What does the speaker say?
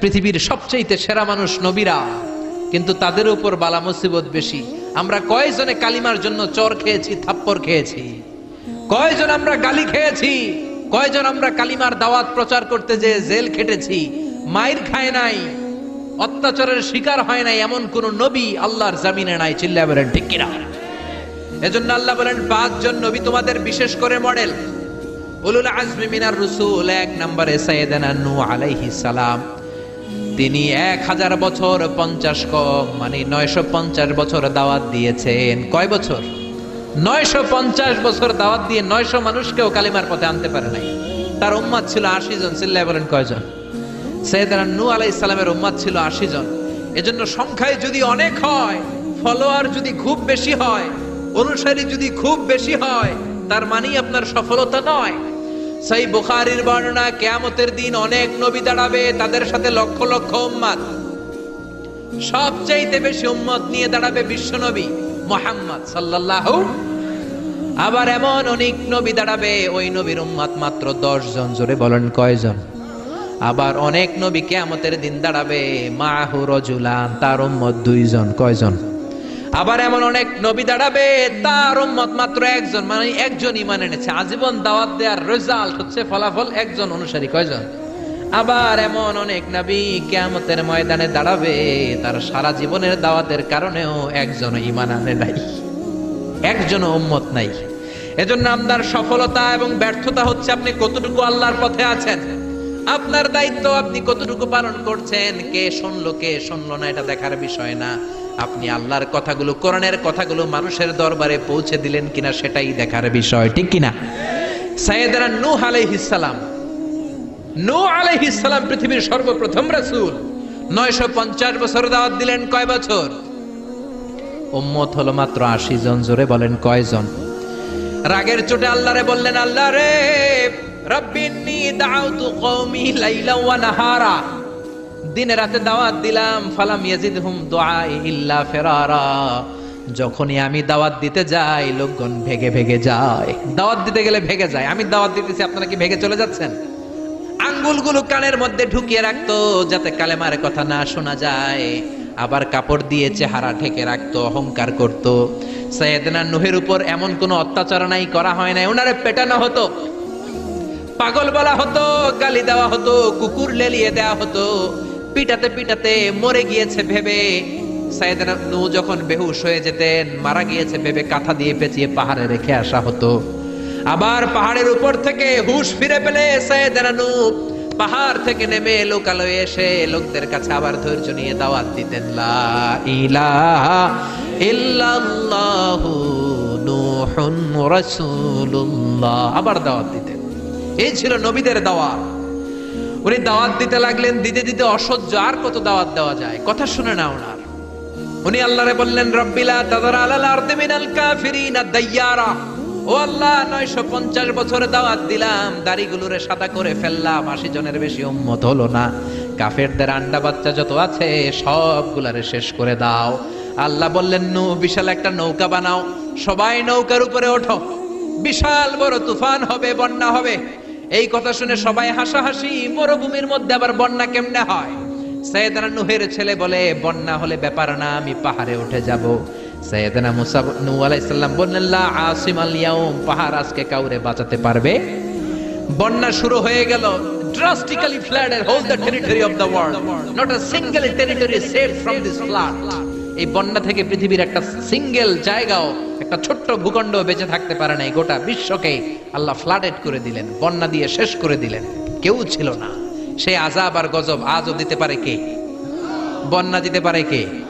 পৃথিবীর সবচাইতে সেরা মানুষ নবীরা। কিন্তু তাদের উপর বালা মুসিবত বেশি। আমরা কয়জনে কালিমার জন্য চর খেয়েছি, থাপ্পর খেয়েছি? কয়জন আমরা গালি খেয়েছি? কয়জন আমরা কালিমার দাওয়াত প্রচার করতে যে জেল খেটেছি? মায়ের খায় নাই। অত্যাচারের শিকার হয় নাই এমন কোন নবী আল্লাহর জামিনে নাই চিল্লা বলেন, ঠিক কিনা? এজন্য আল্লাহ বলেন, পাঁচজন নবী তোমাদের বিশেষ করে মডেল। উলুল আজমি মিনার রসুল, এক নম্বরে সাইয়েদানা নূহ আলাইহিস সালাম। তিনি এক হাজার বছর পঞ্চাশ কম মানে নয়শো পঞ্চাশ বছর দাওয়াত দিয়েছেন। কয় বছর? নয়শো পঞ্চাশ বছর দাওয়াত দিয়ে নয়শো মানুষকেও কালিমার পথে আনতে পারে নাই। তার উম্মাদ ছিল আশি জন, চিল্লায় বলেন কয়জন সৈয়দনা নূ আলাই সালামের উম্মাদ ছিল আশি জন। এজন্য সংখ্যায় যদি অনেক হয়, ফলোয়ার যদি খুব বেশি হয়, অনুসারী যদি খুব বেশি হয়, তার মানেই আপনার সফলতা নয়। সেই বুখারির বর্ণনা কেয়ামতের দিন অনেক নবী দাঁড়াবে, তাদের সাথে লক্ষ লক্ষ উম্মাদ। সবচাইতে বেশি উম্মত নিয়ে দাঁড়াবে বিশ্ব নবী মোহাম্মদ সাল্লাল্লাহু আবার এমন অনেক নবী দাঁড়াবে, ওই নবীর উম্মাদ মাত্র দশ জন জোরে বলেন কয়জন? আবার অনেক নবী কেয়ামতের দিন দাঁড়াবে, মাহু রজুলান, তার উম্মত দুইজন, কয়জন? আবার এমন অনেক নবী দাঁড়াবে, তার উম্মত মাত্র একজন মানে একজন ইমান এনেছে। আজীবন দাওয়াত দেওয়ার রেজাল্ট হচ্ছে ফলাফল একজন অনুসারী, কয়জন? আবার এমন অনেক নবী কেয়ামতের ময়দানে দাঁড়াবে, তার সারা জীবনের দাওয়াতের কারণেও একজন ইমান আনে নাই একজন উম্মত নাই। এজন্য আপনার সফলতা এবং ব্যর্থতা হচ্ছে আপনি কতটুকু আল্লাহর পথে আছেন? আপনার দায়িত্ব আপনি কতটুকু পালন করছেন? কে শুনলো কে শুনলো না, এটা দেখার বিষয় না। আপনি আল্লাহর কথাগুলো, কোরআনের কথাগুলো মানুষের দরবারে পৌঁছে দিলেন কিনা সেটাই দেখার বিষয়, ঠিক কিনা? সাইয়েদনা নূহ আলাইহিস সালাম। নূহ পৃথিবীর সর্বপ্রথম রাসূল। 950 বছর দাওয়াত দিলেন, কয় বছর? উম্মত হলো মাত্র আশি জন, জোরে বলেন কয়জন রাগের চোটে আল্লাহরে বললেন, আল্লাহ রে রব্বিন্নি দাউতু কওমি লাইলা ওয়া নাহারা। দিনে রাতে দাওয়াত দিলাম, ফালাম ইয়াজিদহুম দুআই ইল্লা ফিরারা। যখনই আমি দাওয়াত দিতে যাই লোকজন ভেগে ভেগে যায়। দাওয়াত দিতে গেলে ভেগে যায়। আমি দাওয়াত দিতেছি, আপনারা কি ভেগে চলে যাচ্ছেন? আঙ্গুলগুলো কানের মধ্যে ঢুকিয়ে রাখতো, যাতে কালেমার কথা না শোনা যায়। আবার কাপড় দিয়ে চেহারা ঢেকে রাখতো, অহংকার করত। সৈয়দনা নুহের উপর এমন কোনো অত্যাচার নাই, করা হয় না ওনারে পেটানো হতো পাগল বলা হতো, গালি দেওয়া হতো, কুকুর লেলিয়ে দেওয়া হতো। পিটাতে পিটাতে মরে গিয়েছে ভেবে। সাইয়েদনা নূহ যখন বেহুশ হয়ে যেতেন, মারা গিয়েছে ভেবে কাঁথা দিয়ে পেঁচিয়ে পাহাড়ে রেখে আসা হতো। আবার পাহাড়ের উপর থেকে হুশ ফিরে পেলে সাইয়েদনা নূহ পাহাড় থেকে নেমে লোকালয়ে এসে লোকদের কাছে আবার ধৈর্য নিয়ে দাওয়াত দিতেন, লা ইলাহা ইল্লাল্লাহু নূহুন রাসূলুল্লাহ। আবার দাওয়াত দিতেন। এই ছিল নবীদের দাওয়াত। উনি দাওয়াত দিতে লাগলেন, দিতে দিতে অসহ্য আর কত দাওয়াত দেওয়া যায়? কথা শুনে না ওনার। উনি আল্লাহরে বললেন, রব্বিলা তাদার আলাল আরদি মিনাল কাফিরিনা দাইয়ারা। ও আল্লাহ 950 বছরে দাওয়াত দিলাম, দাড়িগুলোরে সাদা করে ফেললাম 80 জনের বেশি উম্মত হলো না। কাফেরদের আন্ডা বাচ্চা যত আছে, সবগুলারে শেষ করে দাও। আল্লাহ বললেন, নু, বিশাল একটা নৌকা বানাও। সবাই নৌকার উপরে ওঠো। বিশাল বড় তুফান হবে, বন্যা হবে। এই কথা শুনে সবাই হাসাহাসি। মরুভূমির মধ্যে আবার বন্যা কেমনে হয়? সৈয়দনা নুহের ছেলে বলে, বন্যা হলে ব্যাপার না, আমি পাহাড়ে উঠে যাব। সৈয়দনা মুসা নূহ আলাইহিস সালাম বললেন আসিম আল ইয়াউম, পাহাড় আজকে কাউরে বাঁচাতে পারবে? বন্যা শুরু হয়ে গেল। Drastically flooded whole the territory of the world, not a single is saved from this flood এই বন্যা থেকে পৃথিবীর একটা সিঙ্গেল জায়গাও, একটা ছোট্ট ভূখণ্ড বেঁচে থাকতে পারে নাই। গোটা বিশ্বকে আল্লাহ ফ্লাডেড করে দিলেন, বন্যা দিয়ে শেষ করে দিলেন। কেউ ছিল না। সে আজাব আর গজব আজও দিতে পারে কে? বন্যা দিতে পারে কে?